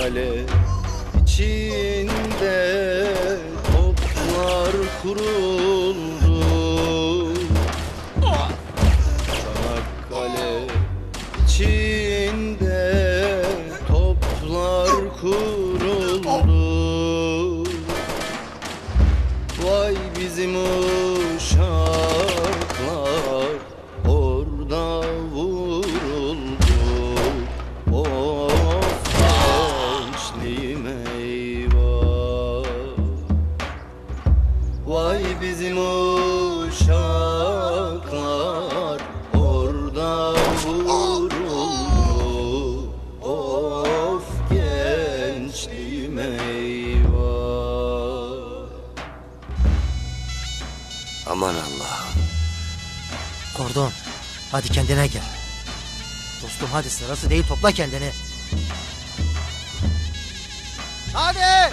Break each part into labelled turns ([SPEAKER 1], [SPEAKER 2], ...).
[SPEAKER 1] Çanakkale içinde toplar kuruldu. Çanakkale içinde toplar kuruldu. Vay bizim uşaklar bizim uşaklar orada vuruldu Of gençliğim eyvah
[SPEAKER 2] Aman Allah'ım.
[SPEAKER 3] Kordon hadi kendine gel. Dostum hadi sırası değil topla kendini. Hadi.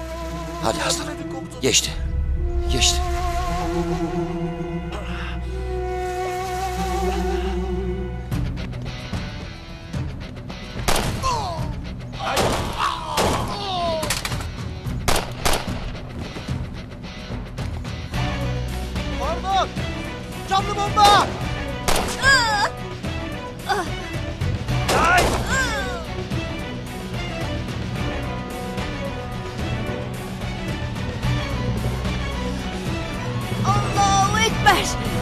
[SPEAKER 2] Hadi aslanım. Geçti. Geçti.
[SPEAKER 3] Kordon. Camlı bomba.
[SPEAKER 4] Please!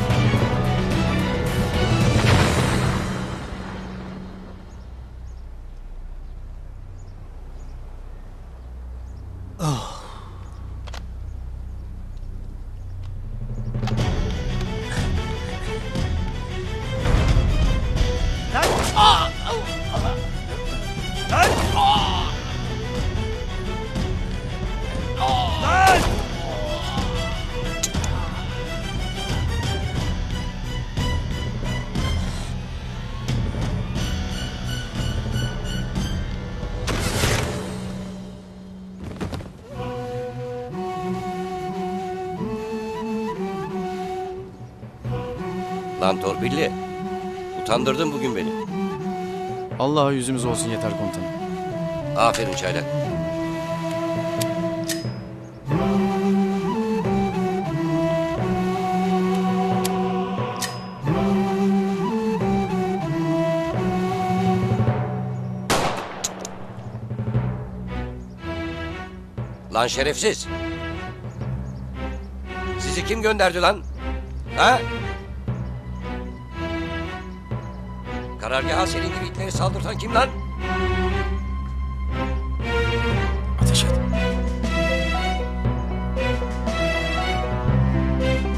[SPEAKER 5] Lan
[SPEAKER 2] torpilli. Utandırdın bugün beni.
[SPEAKER 6] Allah'a yüzümüz olsun yeter komutanım.
[SPEAKER 2] Aferin çaylak. Lan şerefsiz. Sizi kim gönderdi lan? Ha? Karargaha senin gibi itleri saldırtan kim lan?